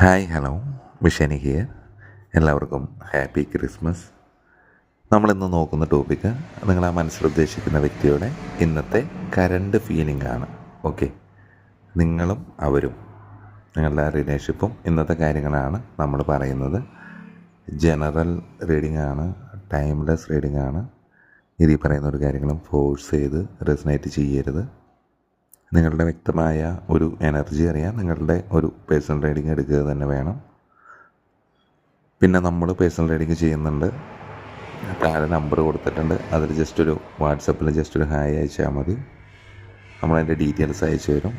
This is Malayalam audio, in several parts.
ഹായ് ഹലോ മിഷനി ഹിയർ എല്ലാവർക്കും ഹാപ്പി ക്രിസ്മസ് നമ്മളിന്ന് നോക്കുന്ന ടോപ്പിക്ക് നിങ്ങൾ ആ മനസ്സിൽ ഉദ്ദേശിക്കുന്ന വ്യക്തിയുടെ ഇന്നത്തെ കരണ്ട് ഫീലിംഗ് ആണ്. ഓക്കെ നിങ്ങളും അവരും നിങ്ങളുടെ റിലേഷൻഷിപ്പും ഇന്നത്തെ കാര്യങ്ങളാണ് നമ്മൾ പറയുന്നത്. ജനറൽ റീഡിംഗ് ആണ് ടൈംലെസ് റീഡിംഗ് ആണ്. ഇതിൽ പറയുന്ന ഒരു കാര്യങ്ങളും ഫോഴ്സ് ചെയ്ത് റെസിനേറ്റ് ചെയ്യരുത്. നിങ്ങളുടെ വ്യക്തമായ ഒരു എനർജി അറിയാൻ നിങ്ങളുടെ ഒരു പേഴ്സണൽ റൈഡിങ് എടുക്കുക തന്നെ വേണം. പിന്നെ നമ്മൾ പേഴ്സണൽ റൈഡിങ് ചെയ്യുന്നുണ്ട്. താഴെ നമ്പർ കൊടുത്തിട്ടുണ്ട്. അതിൽ ജസ്റ്റ് ഒരു വാട്സപ്പിൽ ജസ്റ്റ് ഒരു ഹായ് അയച്ചാൽ മതി. നമ്മളതിന്റെ ഡീറ്റെയിൽസ് അയച്ചു തരും.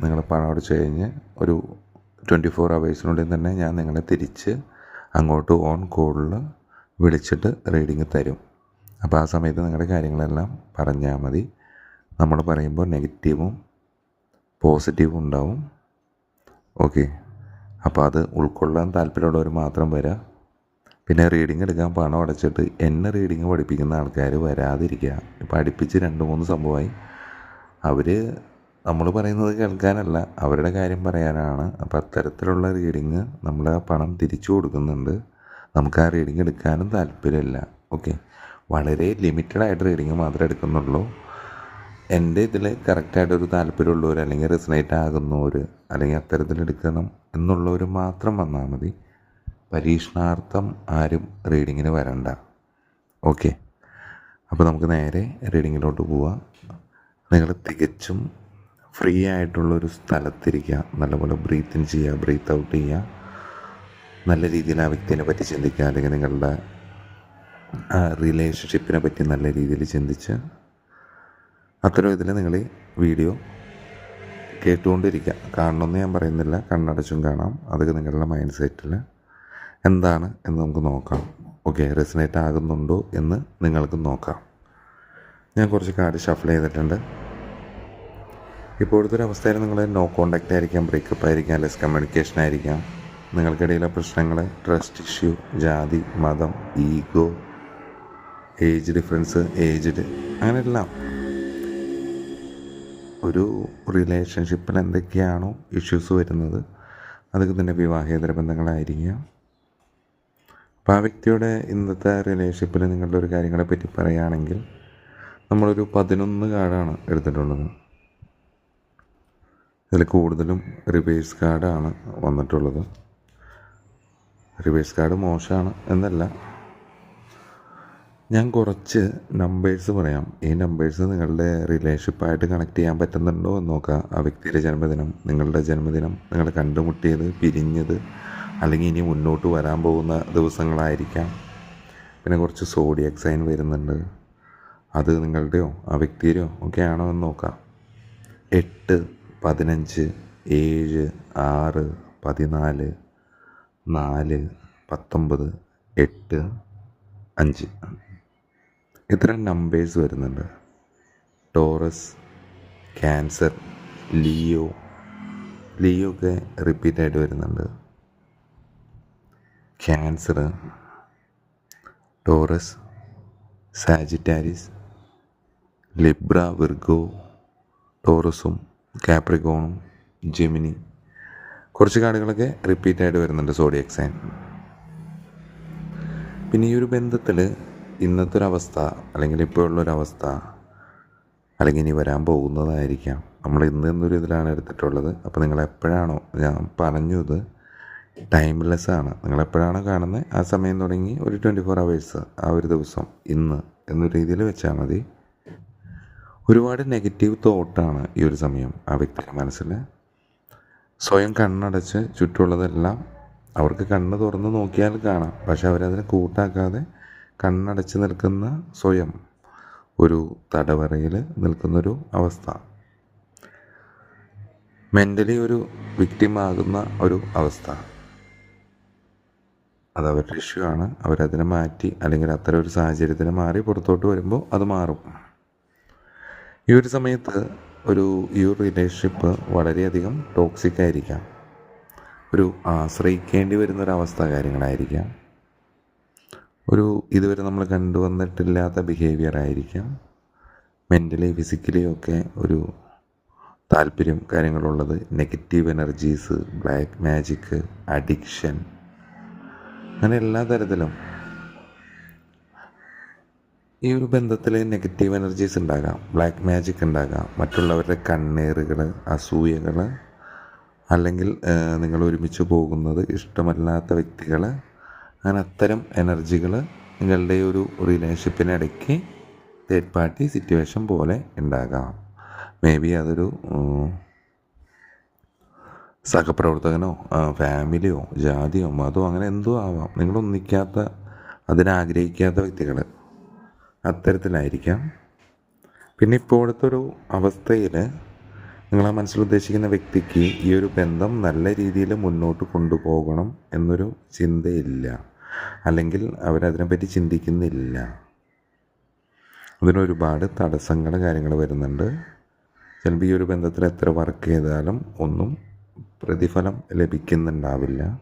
നിങ്ങൾ പണം അടച്ചു കഴിഞ്ഞ് ഒരു ട്വന്റി ഫോർ അവേഴ്സിനുള്ളിൽ തന്നെ ഞാൻ നിങ്ങളെ തിരിച്ച് അങ്ങോട്ട് ഓൺ കോളിൽ വിളിച്ചിട്ട് റീഡിങ് തരും. അപ്പോൾ ആ സമയത്ത് നിങ്ങളുടെ കാര്യങ്ങളെല്ലാം പറഞ്ഞാൽ മതി. നമ്മൾ പറയുമ്പോൾ നെഗറ്റീവും പോസിറ്റീവും ഉണ്ടാവും. ഓക്കെ അപ്പോൾ അത് ഉൾക്കൊള്ളാൻ താല്പര്യമുള്ളവർ മാത്രം വരാം. പിന്നെ റീഡിങ് എടുക്കാൻ പണം അടച്ചിട്ട് എന്നെ റീഡിങ് പഠിപ്പിക്കുന്ന ആൾക്കാർ വരാതിരിക്കുക. ഇപ്പം അടുപ്പിച്ച് രണ്ട് മൂന്ന് സംഭവമായി. അവർ നമ്മൾ പറയുന്നത് കേൾക്കാനല്ല അവരുടെ കാര്യം പറയാനാണ്. അപ്പോൾ അത്തരത്തിലുള്ള റീഡിങ് നമ്മൾ ആ പണം തിരിച്ചു കൊടുക്കുന്നുണ്ട്. നമുക്ക് ആ റീഡിങ് എടുക്കാനും താല്പര്യമില്ല. ഓക്കെ വളരെ ലിമിറ്റഡ് ആയിട്ട് റീഡിങ് മാത്രമേ എടുക്കുന്നുള്ളൂ. എന്റെ ഇതിൽ കറക്റ്റായിട്ടൊരു താല്പര്യമുള്ളവർ അല്ലെങ്കിൽ റിസനേറ്റ് ആകുന്നവർ അല്ലെങ്കിൽ അത്തരത്തിൽ എടുക്കണം എന്നുള്ളവർ മാത്രം വന്നാൽ മതി. പരീക്ഷണാർത്ഥം ആരും റീഡിങ്ങിന് വരണ്ട. ഓക്കെ. അപ്പോൾ നമുക്ക് നേരെ റീഡിങ്ങിലോട്ട് പോവാം. നിങ്ങൾ തികച്ചും ഫ്രീ ആയിട്ടുള്ളൊരു സ്ഥലത്തിരിക്കുക. നല്ലപോലെ ബ്രീത്ത് ഇൻ ചെയ്യുക ബ്രീത്ത് ഔട്ട് ചെയ്യുക. നല്ല രീതിയിൽ ആ വ്യക്തിനെ പറ്റി ചിന്തിക്കുക അല്ലെങ്കിൽ നിങ്ങളുടെ റിലേഷൻഷിപ്പിനെ പറ്റി നല്ല രീതിയിൽ ചിന്തിച്ച് അത്തരം ഇതിൽ നിങ്ങൾ വീഡിയോ കേട്ടുകൊണ്ടിരിക്കുക കാണണമെന്ന് ഞാൻ പറയുന്നില്ല. കണ്ണടച്ചും കാണാം. അതൊക്കെ നിങ്ങളുടെ മൈൻഡ് സെറ്റിൽ എന്താണ് എന്ന് നമുക്ക് നോക്കാം. ഓക്കെ റെസിനേറ്റ് ആകുന്നുണ്ടോ എന്ന് നിങ്ങൾക്ക് നോക്കാം. ഞാൻ കുറച്ച് കാർഡ് ഷഫിൾ ചെയ്തിട്ടുണ്ട്. ഇപ്പോഴത്തെ ഒരു അവസ്ഥയിൽ നിങ്ങൾ നോ കോണ്ടാക്റ്റ് ആയിരിക്കാം ബ്രേക്കപ്പ് ആയിരിക്കാം ലെസ് കമ്മ്യൂണിക്കേഷൻ ആയിരിക്കാം. നിങ്ങൾക്കിടയിലെ പ്രശ്നങ്ങൾ ട്രസ്റ്റ് ഇഷ്യൂ ജാതി മതം ഈഗോ ഏജ് ഡിഫറൻസ് ഏജ്ഡ് അങ്ങനെയെല്ലാം ഒരു റിലേഷൻഷിപ്പിൽ എന്തൊക്കെയാണോ ഇഷ്യൂസ് വരുന്നത് അതൊക്കെ തന്നെ വിവാഹേതര ബന്ധങ്ങളായിരിക്കാം. അപ്പോൾ ആ വ്യക്തിയുടെ ഇന്നത്തെ റിലേഷൻഷിപ്പിൽ നിങ്ങളുടെ ഒരു കാര്യങ്ങളെപ്പറ്റി പറയുകയാണെങ്കിൽ നമ്മളൊരു പതിനൊന്ന് കാർഡാണ് എടുത്തിട്ടുള്ളത്. ഇതിൽ കൂടുതലും റിവേഴ്സ് കാർഡാണ് വന്നിട്ടുള്ളത്. റിവേഴ്സ് കാർഡ് മോശമാണ് എന്നല്ല. ഞാൻ കുറച്ച് നമ്പേഴ്സ് പറയാം. ഈ നമ്പേഴ്സ് നിങ്ങളുടെ റിലേഷൻഷിപ്പായിട്ട് കണക്ട് ചെയ്യാൻ പറ്റുന്നുണ്ടോ എന്ന് നോക്കുക ആ വ്യക്തിയുടെ ജന്മദിനം നിങ്ങളുടെ ജന്മദിനം നിങ്ങൾ കണ്ടുമുട്ടിയത് പിരിഞ്ഞത് അല്ലെങ്കിൽ ഇനി മുന്നോട്ട് വരാൻ പോകുന്ന ദിവസങ്ങളായിരിക്കാം. പിന്നെ കുറച്ച് സോഡിയക് സൈൻ വരുന്നുണ്ട്. അത് നിങ്ങളുടെയോ ആ വ്യക്തിയുടെയോ ഒക്കെ ആണോ എന്ന് നോക്കാം. എട്ട് പതിനഞ്ച് ഏഴ് ആറ് പതിനാല് നാല് പത്തൊമ്പത് എട്ട് അഞ്ച്. ഇത്ര നമ്പേഴ്സ് വരുന്നുണ്ട്? Taurus cancer Leo. ലിയോ ഒക്കെ റിപ്പീറ്റായിട്ട് വരുന്നുണ്ട്. Cancer Taurus Sagittarius Libra Virgo ടോറസും കാപ്രിക്കോണും ജെമിനി. കുറച്ച് കാർഡുകളൊക്കെ റിപ്പീറ്റായിട്ട് വരുന്നുണ്ട് സോഡിയക് സൈൻ പിന്നെ ഈ ഒരു ബന്ധത്തിൽ ഇന്നത്തെ ഒരവസ്ഥ അല്ലെങ്കിൽ ഇപ്പോഴുള്ളൊരവസ്ഥ അല്ലെങ്കിൽ ഇനി വരാൻ പോകുന്നതായിരിക്കാം. നമ്മൾ ഇന്ന് എന്നൊരു ഇതിലാണ് എടുത്തിട്ടുള്ളത്. അപ്പോൾ നിങ്ങൾ എപ്പോഴാണോ ഞാൻ പറഞ്ഞു ഇത് ടൈംലെസ് ആണ്. നിങ്ങൾ എപ്പോഴാണോ കാണുന്നത്? ആ സമയം തുടങ്ങി ഒരു ട്വന്റി ഫോർ അവേഴ്സ് ആ ഒരു ദിവസം ഇന്ന് എന്ന രീതിയിൽ വെച്ചാൽ മതി. ഒരുപാട് നെഗറ്റീവ് തോട്ടാണ് ഈ ഒരു സമയം ആ വ്യക്തിയുടെ മനസ്സിൽ. സ്വയം കണ്ണടച്ച് ചുറ്റുമുള്ളതെല്ലാം അവർക്ക് കണ്ണ് തുറന്ന് നോക്കിയാൽ കാണാം. പക്ഷെ അവരതിനെ കൂട്ടാക്കാതെ കണ്ണടച്ച് നിൽക്കുന്ന സ്വയം ഒരു തടവറയിൽ നിൽക്കുന്നൊരു അവസ്ഥ. മെന്റലി ഒരു വിക്റ്റിമാകുന്ന ഒരു അവസ്ഥ. അത് അവരുടെ ഇഷ്യൂ ആണ്. അവരതിനെ മാറ്റി അല്ലെങ്കിൽ അത്തരം ഒരു സാഹചര്യത്തിന് മാറി പുറത്തോട്ട് വരുമ്പോൾ അത് മാറും. ഈ ഒരു സമയത്ത് ഒരു ഈ ഒരു റിലേഷൻഷിപ്പ് വളരെയധികം ടോക്സിക് ആയിരിക്കാം. ഒരു ആശ്രയിക്കേണ്ടി വരുന്നൊരവസ്ഥ കാര്യങ്ങളായിരിക്കാം. ഒരു ഇതുവരെ നമ്മൾ കണ്ടുവന്നിട്ടില്ലാത്ത ബിഹേവിയർ ആയിരിക്കാം. മെന്റലി ഫിസിക്കലി ഒക്കെ ഒരു താല്പര്യം കാര്യങ്ങളുള്ളത്. Negative energies black magic addiction അങ്ങനെ എല്ലാ തരത്തിലും ഈ ഒരു ബന്ധത്തിൽ നെഗറ്റീവ് എനർജീസ് ഉണ്ടാകാം. ബ്ലാക്ക് മാജിക് ഉണ്ടാകാം. മറ്റുള്ളവരുടെ കണ്ണേറുകൾ അസൂയകൾ അല്ലെങ്കിൽ നിങ്ങൾ ഒരുമിച്ച് പോകുന്നത് ഇഷ്ടമല്ലാത്ത വ്യക്തികൾ അങ്ങനെ അത്തരം എനർജികൾ നിങ്ങളുടെ ഒരു റിലേഷൻഷിപ്പിനിടയ്ക്ക് തേർഡ് പാർട്ടി സിറ്റുവേഷൻ പോലെ ഉണ്ടാകാം. മേ ബി അതൊരു സഹപ്രവർത്തകനോ ഫാമിലിയോ ജാതിയോ മതമോ അങ്ങനെ എന്തോ ആവാം. നിങ്ങൾ ഒന്നിക്കാത്ത അതിനാഗ്രഹിക്കാത്ത വ്യക്തികൾ അത്തരത്തിലായിരിക്കാം. പിന്നെ ഇപ്പോഴത്തെ ഒരു അവസ്ഥയിൽ നിങ്ങളെ മനസ്സിൽ ഉദ്ദേശിക്കുന്ന വ്യക്തിക്ക് ഈ ഒരു ബന്ധം നല്ല രീതിയിൽ മുന്നോട്ട് കൊണ്ടുപോകണം എന്നൊരു ചിന്തയില്ല. അല്ലെങ്കിൽ അവരതിനെപ്പറ്റി ചിന്തിക്കുന്നില്ല. അതിനൊരുപാട് തടസ്സങ്ങൾ കാര്യങ്ങൾ വരുന്നുണ്ട്. ചിലപ്പോൾ ഈ ഒരു ബന്ധത്തിൽ എത്ര വർക്ക് ചെയ്താലും ഒന്നും പ്രതിഫലം ലഭിക്കുന്നുണ്ടാവില്ല.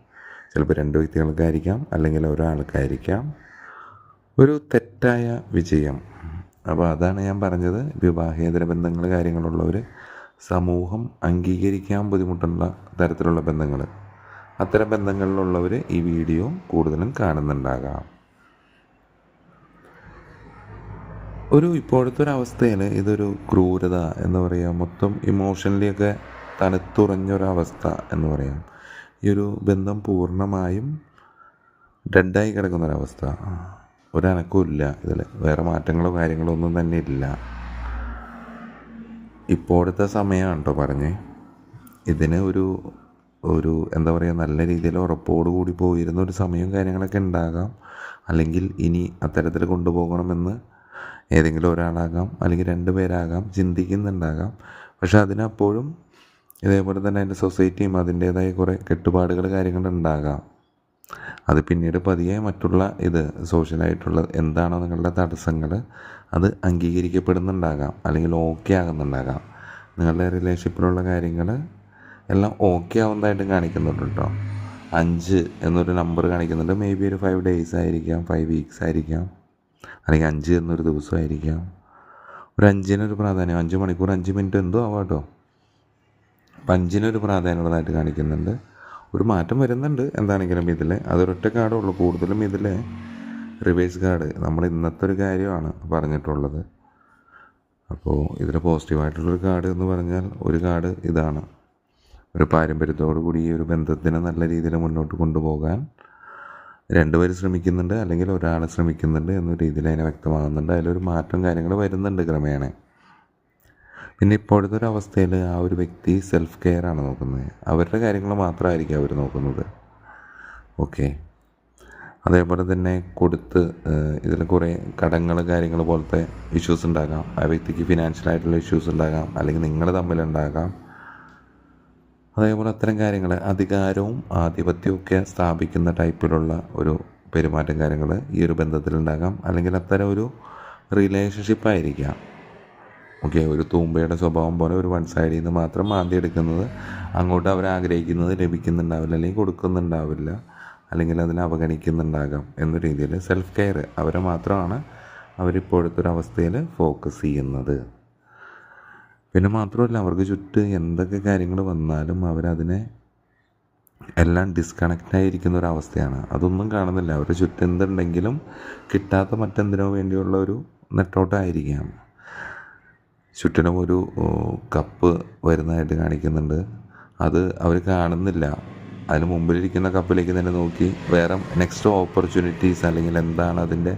ചിലപ്പോൾ രണ്ട് വ്യക്തികൾക്കായിരിക്കാം അല്ലെങ്കിൽ ഒരാൾക്കായിരിക്കാം. ഒരു തെറ്റായ വിജയം. അപ്പോൾ അതാണ് ഞാൻ പറഞ്ഞത്. വിവാഹേതര ബന്ധങ്ങൾ കാര്യങ്ങളുള്ളവർ സമൂഹം അംഗീകരിക്കാൻ ബുദ്ധിമുട്ടുള്ള തരത്തിലുള്ള ബന്ധങ്ങൾ അത്തരം ബന്ധങ്ങളിലുള്ളവർ ഈ വീഡിയോ കൂടുതലും കാണുന്നുണ്ടാകാം. ഒരു ഇപ്പോഴത്തെ ഒരു അവസ്ഥയിൽ ഇതൊരു ക്രൂരത എന്ന് പറയാം. മൊത്തം ഇമോഷണലി ഒക്കെ തണുത്തുറഞ്ഞൊരവസ്ഥ എന്ന് പറയാം. ഈ ഒരു ബന്ധം പൂർണമായും ഡെഡായി കിടക്കുന്നൊരവസ്ഥ. ഒരനക്കവും ഇല്ല ഇതിൽ വേറെ മാറ്റങ്ങളോ കാര്യങ്ങളോ ഒന്നും തന്നെ ഇല്ല. ഇപ്പോഴത്തെ സമയമാണ് കേട്ടോ പറഞ്ഞേ. ഇതിന് ഒരു ഒരു എന്താ പറയുക നല്ല രീതിയിൽ ഉറപ്പോടു കൂടി പോയിരുന്ന ഒരു സമയവും കാര്യങ്ങളൊക്കെ ഉണ്ടാകാം. അല്ലെങ്കിൽ ഇനി അത്തരത്തിൽ കൊണ്ടുപോകണമെന്ന് ഏതെങ്കിലും ഒരാളാകാം അല്ലെങ്കിൽ രണ്ട് പേരാകാം ചിന്തിക്കുന്നുണ്ടാകാം. പക്ഷെ അതിനപ്പോഴും ഇതേപോലെ തന്നെ അതിന്റെ സൊസൈറ്റിയും അതിന്റേതായ കുറേ കെട്ടുപാടുകൾ കാര്യങ്ങൾ ഉണ്ടാകാം. അത് പിന്നീട് പതിയെ മറ്റുള്ള ഇത് സോഷ്യലായിട്ടുള്ള എന്താണോ നിങ്ങളുടെ തടസ്സങ്ങൾ അത് അംഗീകരിക്കപ്പെടുന്നുണ്ടാകാം അല്ലെങ്കിൽ ഓക്കെ ആകുന്നുണ്ടാകാം. നിങ്ങളുടെ റിലേഷൻഷിപ്പിലുള്ള കാര്യങ്ങൾ എല്ലാം ഓക്കെ ആവുന്നതായിട്ടും കാണിക്കുന്നുണ്ട്? കേട്ടോ അഞ്ച് എന്നൊരു നമ്പർ കാണിക്കുന്നുണ്ട്. മേ ബി ഒരു ഫൈവ് ഡേയ്സ് ആയിരിക്കാം ഫൈവ് വീക്സ് ആയിരിക്കാം അല്ലെങ്കിൽ അഞ്ച് എന്നൊരു ദിവസമായിരിക്കാം ഒരു അഞ്ചിനൊരു പ്രാധാന്യം അഞ്ച് മണിക്കൂർ അഞ്ച് മിനിറ്റ് എന്തോ ആവാം കേട്ടോ. അപ്പം അഞ്ചിനൊരു പ്രാധാന്യമുള്ളതായിട്ട് കാണിക്കുന്നുണ്ട്. ഒരു മാറ്റം വരുന്നുണ്ട് എന്താണെങ്കിലും ഇതിൽ അതൊരൊറ്റ കാർഡേ ഉള്ളൂ. കൂടുതലും ഇതിൽ റിവേഴ്സ് കാർഡ് നമ്മൾ ഇന്നത്തെ ഒരു കാര്യമാണ് പറഞ്ഞിട്ടുള്ളത്. അപ്പോൾ ഇതിൽ പോസിറ്റീവായിട്ടുള്ളൊരു കാർഡ് എന്ന് പറഞ്ഞാൽ ഒരു കാർഡ് ഇതാണ്. ഒരു പാരമ്പര്യത്തോടു കൂടി ഈ ഒരു ബന്ധത്തിനെ നല്ല രീതിയിൽ മുന്നോട്ട് കൊണ്ടുപോകാൻ രണ്ടുപേർ ശ്രമിക്കുന്നുണ്ട് അല്ലെങ്കിൽ ഒരാൾ ശ്രമിക്കുന്നുണ്ട് എന്ന രീതിയിൽ അതിനെ വ്യക്തമാകുന്നുണ്ട്. അതിലൊരു മാറ്റം കാര്യങ്ങൾ വരുന്നുണ്ട് ക്രമേണ. പിന്നെ ഇപ്പോഴത്തെ ഒരു അവസ്ഥയിൽ ആ ഒരു വ്യക്തി സെൽഫ് കെയർ ആണ് നോക്കുന്നത്. അവരുടെ കാര്യങ്ങൾ മാത്രമായിരിക്കും അവർ നോക്കുന്നത്. ഓക്കെ അതേപോലെ തന്നെ കൊടുത്ത് ഇതിൽ കുറേ കടങ്ങൾ കാര്യങ്ങൾ പോലത്തെ ഇഷ്യൂസ് ഉണ്ടാകാം. ആ വ്യക്തിക്ക് ഫിനാൻഷ്യലായിട്ടുള്ള ഇഷ്യൂസ് ഉണ്ടാകാം. അല്ലെങ്കിൽ നിങ്ങൾ തമ്മിലുണ്ടാകാം അതേപോലെ അത്തരം കാര്യങ്ങൾ അധികാരവും ആധിപത്യവും ഒക്കെ സ്ഥാപിക്കുന്ന ടൈപ്പിലുള്ള ഒരു പെരുമാറ്റം കാര്യങ്ങൾ ഈ ഒരു ബന്ധത്തിലുണ്ടാകാം. അല്ലെങ്കിൽ അത്തരം ഒരു റിലേഷൻഷിപ്പ് ആയിരിക്കാം. ഓക്കെ ഒരു തൂമ്പയുടെ സ്വഭാവം പോലെ ഒരു വൺ സൈഡിൽ നിന്ന് മാത്രം മാന്തി എടുക്കുന്നത് അങ്ങോട്ട് അവർ ആഗ്രഹിക്കുന്നത് ലഭിക്കുന്നുണ്ടാവില്ല അല്ലെങ്കിൽ കൊടുക്കുന്നുണ്ടാവില്ല അല്ലെങ്കിൽ അതിനെ അവഗണിക്കുന്നുണ്ടാകാം എന്ന രീതിയിൽ സെൽഫ് കെയർ അവരെ മാത്രമാണ് അവരിപ്പോഴത്തെ ഒരു അവസ്ഥയിൽ ഫോക്കസ് ചെയ്യുന്നത്. പിന്നെ മാത്രമല്ല അവർക്ക് ചുറ്റും എന്തൊക്കെ കാര്യങ്ങൾ വന്നാലും അവരതിനെ എല്ലാം ഡിസ്കണക്റ്റ് ആയിരിക്കുന്ന ഒരു അവസ്ഥയാണ്. അതൊന്നും കാണുന്നില്ല. അവരുടെ ചുറ്റും എന്തുണ്ടെങ്കിലും കിട്ടാത്ത മറ്റെന്തിനോ വേണ്ടിയുള്ള ഒരു നെട്ടോട്ടമായിരിക്കാം ചുറ്റിനും ഒരു കപ്പ് വരുന്നതായിട്ട് കാണിക്കുന്നുണ്ട്. അത് അവർ കാണുന്നില്ല. അതിന് മുമ്പിലിരിക്കുന്ന കപ്പിലേക്ക് തന്നെ നോക്കി വേറെ നെക്സ്റ്റ് ഓപ്പർച്യൂണിറ്റീസ് അല്ലെങ്കിൽ എന്താണ് അതിന്റെ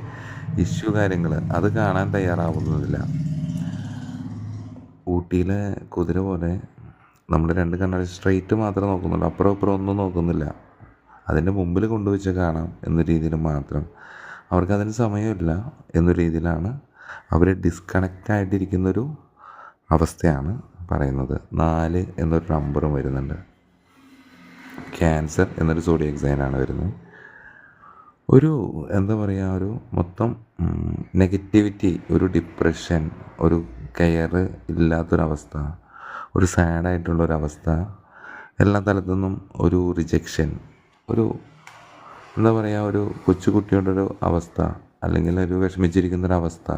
ഇഷ്യൂ കാര്യങ്ങൾ അത് കാണാൻ തയ്യാറാവുന്നതില്ല. ഊട്ടിയിലെ കുതിര പോലെ നമ്മൾ രണ്ട് കണ്ണട സ്ട്രെയിറ്റ് മാത്രമേ നോക്കുന്നുള്ളൂ അപ്പുറം ഇപ്പുറം ഒന്നും നോക്കുന്നില്ല. അതിന്റെ മുമ്പിൽ കൊണ്ടുവച്ച് കാണാം എന്ന രീതിയിൽ മാത്രം. അവർക്കതിന് സമയമില്ല എന്ന രീതിയിലാണ് അവർ ഡിസ്കണക്റ്റ് ആയിട്ടിരിക്കുന്നൊരു അവസ്ഥയാണ് പറയുന്നത്. നാല് എന്നൊരു നമ്പറും വരുന്നുണ്ട്. ക്യാൻസർ എന്നൊരു സോഡിയക് സൈനാണ് വരുന്നത്. ഒരു എന്താ പറയുക ഒരു മൊത്തം നെഗറ്റിവിറ്റി ഒരു ഡിപ്രഷൻ ഒരു കെയർ ഇല്ലാത്തൊരവസ്ഥ ഒരു സാഡായിട്ടുള്ളൊരവസ്ഥ എല്ലാ തലത്തു നിന്നും ഒരു റിജക്ഷൻ ഒരു എന്താ പറയുക ഒരു കൊച്ചുകുട്ടിയുടെ ഒരു അവസ്ഥ അല്ലെങ്കിൽ ഒരു വിഷമിച്ചിരിക്കുന്ന ഒരു അവസ്ഥ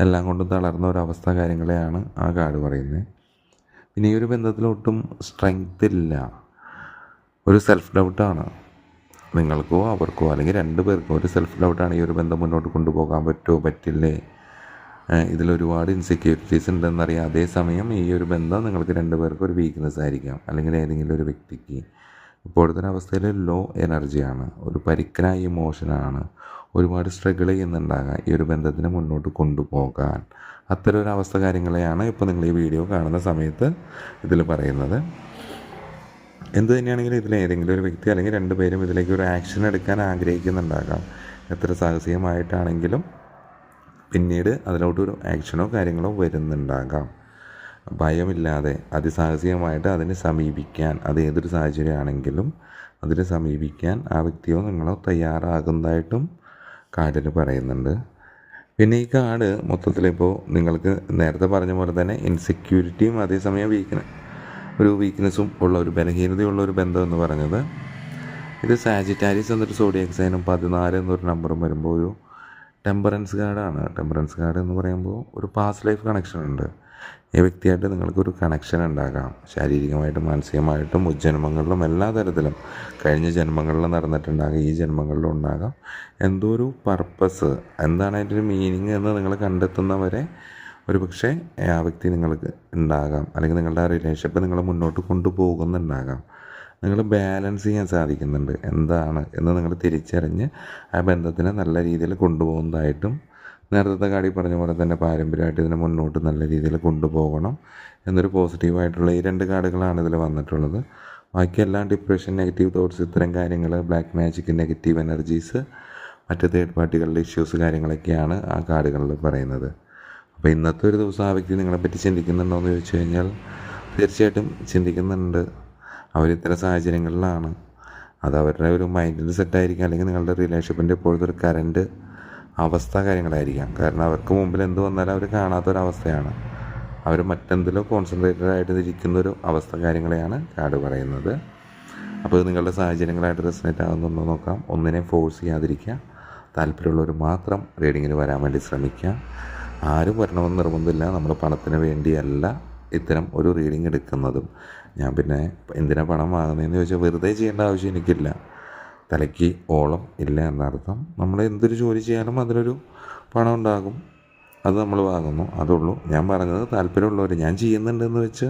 എല്ലാം കൊണ്ടും തളർന്ന ഒരവസ്ഥ കാര്യങ്ങളെയാണ് ആ കാർഡ് പറയുന്നത്. പിന്നെ ഈ ഒരു ബന്ധത്തിൽ ഒട്ടും സ്ട്രെങ്ത് ഇല്ല. ഒരു സെൽഫ് ഡൗട്ടാണ് നിങ്ങൾക്കോ അവർക്കോ അല്ലെങ്കിൽ രണ്ട് പേർക്കോ ഒരു സെൽഫ് ഡൗട്ടാണ് ഈ ഒരു ബന്ധം മുന്നോട്ട് കൊണ്ടുപോകാൻ പറ്റുമോ? പറ്റില്ലേ? ഇതിലൊരുപാട് ഇൻസെക്യൂരിറ്റീസ് ഉണ്ടെന്നറിയാം. അതേസമയം ഈ ഒരു ബന്ധം നിങ്ങൾക്ക് രണ്ട് പേർക്കും ഒരു വീക്ക്നെസ് ആയിരിക്കാം. അല്ലെങ്കിൽ ഏതെങ്കിലും ഒരു വ്യക്തിക്ക്. ഇപ്പോഴത്തെ അവസ്ഥയിൽ ലോ എനർജിയാണ് ഒരു പരിക്കനായ ഇമോഷനാണ് ഒരുപാട് സ്ട്രഗിൾ ചെയ്യുന്നുണ്ടാകാം ഈ ഒരു ബന്ധത്തിനെ മുന്നോട്ട് കൊണ്ടുപോകാൻ. അത്തരം ഒരു അവസ്ഥ കാര്യങ്ങളെയാണ് ഇപ്പോൾ നിങ്ങൾ ഈ വീഡിയോ കാണുന്ന സമയത്ത് ഇതിൽ പറയുന്നത്. എന്ത് തന്നെയാണെങ്കിലും ഇതിൽ ഏതെങ്കിലും ഒരു വ്യക്തി അല്ലെങ്കിൽ രണ്ടുപേരും ഇതിലേക്ക് ഒരു ആക്ഷൻ എടുക്കാൻ ആഗ്രഹിക്കുന്നുണ്ടാകാം. എത്ര സാഹസികമായിട്ടാണെങ്കിലും പിന്നീട് അതിലോട്ട് ഒരു ആക്ഷനോ കാര്യങ്ങളോ വരുന്നുണ്ടാകാം. ഭയമില്ലാതെ അതിസാഹസികമായിട്ട് അതിനെ സമീപിക്കാൻ അത് ഏതൊരു സാഹചര്യമാണെങ്കിലും അതിനെ സമീപിക്കാൻ ആ വ്യക്തിയോ നിങ്ങളോ തയ്യാറാകുന്നതായിട്ടും കാർഡിൽ പറയുന്നുണ്ട്. പിന്നെ ഈ കാർഡ് മൊത്തത്തിലിപ്പോൾ നിങ്ങൾക്ക് നേരത്തെ പറഞ്ഞ പോലെ തന്നെ ഇൻസെക്യൂരിറ്റിയും അതേസമയം വീക്ക്നെസ് ഒരു വീക്ക്നെസ്സും ഉള്ള ഒരു ബലഹീനതയുള്ള ഒരു ബന്ധം എന്ന് പറഞ്ഞത്. ഇത് സാജിറ്റാരിസ് എന്നൊരു സോഡിയക് സൈനും പതിനാല് എന്നൊരു നമ്പറും വരുമ്പോൾ ഒരു ടെമ്പറൻസ് കാർഡാണ് ടെമ്പറൻസ് കാർഡ് എന്ന് പറയുമ്പോൾ ഒരു പാസ്റ്റ് ലൈഫ് കണക്ഷൻ ഉണ്ട്. ഈ വ്യക്തിയായിട്ട് നിങ്ങൾക്കൊരു കണക്ഷൻ ഉണ്ടാകാം. ശാരീരികമായിട്ടും മാനസികമായിട്ടും മുജ്ജന്മങ്ങളിലും എല്ലാ തരത്തിലും. കഴിഞ്ഞ ജന്മങ്ങളിൽ നടന്നിട്ടുണ്ടാകാം ഈ ജന്മങ്ങളിലും ഉണ്ടാകാം. എന്തോ ഒരു പർപ്പസ് എന്താണ് അതിന്റെ ഒരു മീനിങ് എന്ന് നിങ്ങൾ കണ്ടെത്തുന്നവരെ ഒരു പക്ഷേ ആ വ്യക്തി നിങ്ങൾക്ക് ഉണ്ടാകാം. അല്ലെങ്കിൽ നിങ്ങളുടെ ആ റിലേഷൻഷിപ്പ് നിങ്ങൾ മുന്നോട്ട് കൊണ്ടുപോകുന്നുണ്ടാകാം. നിങ്ങൾ ബാലൻസ് ചെയ്യാൻ സാധിക്കുന്നുണ്ട്. എന്താണ് എന്ന് നിങ്ങൾ തിരിച്ചറിഞ്ഞ് ആ ബന്ധത്തിനെ നല്ല രീതിയിൽ കൊണ്ടുപോകുന്നതായിട്ടും നേരത്തെ കാടി പറഞ്ഞ പോലെ തന്നെ പാരമ്പര്യമായിട്ട് ഇതിനെ മുന്നോട്ട് നല്ല രീതിയിൽ കൊണ്ടുപോകണം എന്നൊരു പോസിറ്റീവായിട്ടുള്ള ഈ രണ്ട് കാർഡുകളാണ് ഇതിൽ വന്നിട്ടുള്ളത്. ബാക്കിയെല്ലാം ഡിപ്രഷൻ നെഗറ്റീവ് തോട്ട്സ് ഇത്തരം കാര്യങ്ങൾ ബ്ലാക്ക് മാജിക് നെഗറ്റീവ് എനർജീസ് മറ്റ് തേർഡ് പാർട്ടികളുടെ ഇഷ്യൂസ് കാര്യങ്ങളൊക്കെയാണ് ആ കാർഡുകളിൽ പറയുന്നത്. അപ്പോൾ ഇന്നത്തെ ഒരു ദിവസം ആ വ്യക്തി നിങ്ങളെപ്പറ്റി ചിന്തിക്കുന്നുണ്ടോ എന്ന് ചോദിച്ചു കഴിഞ്ഞാൽ തീർച്ചയായിട്ടും ചിന്തിക്കുന്നുണ്ട്. അവർ ഇത്തരം സാഹചര്യങ്ങളിലാണ്. അത് അവരുടെ ഒരു മൈൻഡിൽ സെറ്റായിരിക്കാം അല്ലെങ്കിൽ നിങ്ങളുടെ റിലേഷൻഷിപ്പിന്റെ ഇപ്പോഴത്തെ ഒരു കറന്റ് അവസ്ഥ കാര്യങ്ങളായിരിക്കാം. കാരണം അവർക്ക് മുമ്പിൽ എന്ത് വന്നാലും അവർ കാണാത്തൊരവസ്ഥയാണ് അവർ മറ്റെന്തിലോ കോൺസെൻട്രേറ്റഡ് ആയിട്ട് ഇരിക്കുന്ന ഒരു അവസ്ഥ കാര്യങ്ങളെയാണ് കാർഡ് പറയുന്നത്. അപ്പോൾ ഇത് നിങ്ങളുടെ സാഹചര്യങ്ങളായിട്ട് റെസിനേറ്റ് ആകുന്നുണ്ടോ നോക്കാം. ഒന്നിനെ ഫോഴ്സ് ചെയ്യാതിരിക്കുക. താല്പര്യമുള്ളവർ മാത്രം റീഡിങ്ങിന് വരാൻ വേണ്ടി ശ്രമിക്കുക. ആരും വരണമെന്ന് നിർബന്ധമില്ല. നമ്മൾ പണത്തിന് വേണ്ടിയല്ല ഇത്തരം ഒരു റീഡിങ് എടുക്കുന്നതും. ഞാൻ പിന്നെ എന്തിനാ പണം വാങ്ങുന്നതെന്ന് ചോദിച്ചാൽ വെറുതെ ചെയ്യേണ്ട ആവശ്യം എനിക്കില്ല. തലയ്ക്ക് ഓളം ഇല്ല എന്നർത്ഥം നമ്മൾ എന്തൊരു ജോലി ചെയ്യാനും അതിനൊരു പണം ഉണ്ടാകും. അത് നമ്മൾ വാങ്ങുന്നു. അതുള്ളൂ. ഞാൻ പറഞ്ഞത് താല്പര്യമുള്ളവർ ഞാൻ ചെയ്യുന്നുണ്ടെന്ന് വെച്ച്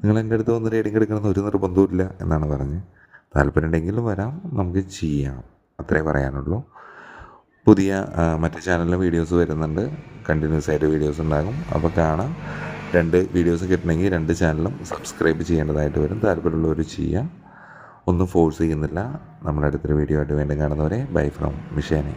നിങ്ങൾ എന്റെ അടുത്ത് വന്ന് റീഡിങ് എടുക്കണമെന്ന് ഒരു നിർബന്ധവും ഇല്ല എന്നാണ് പറഞ്ഞ് താല്പര്യമുണ്ടെങ്കിൽ വരാം. നമുക്ക് ചെയ്യാം. അത്രേ പറയാനുള്ളൂ. പുതിയ മറ്റ് ചാനലിലെ വീഡിയോസ് വരുന്നുണ്ട്. കണ്ടിന്യൂസ് ആയിട്ട് വീഡിയോസ് ഉണ്ടാകും. അപ്പോൾ കാണാം. രണ്ട് വീഡിയോസ് കിട്ടണമെങ്കിൽ രണ്ട് ചാനലും സബ്സ്ക്രൈബ് ചെയ്യേണ്ടതായിട്ട് വരും. താല്പര്യമുള്ളവർ ചെയ്യാം. ഒന്നും ഫോഴ്സ് ചെയ്യുന്നില്ല. നമ്മുടെ അടുത്തൊരു വീഡിയോ ആയിട്ട് വീണ്ടും കാണുന്നവരെ ബൈ ഫ്രം മിഷേനെ.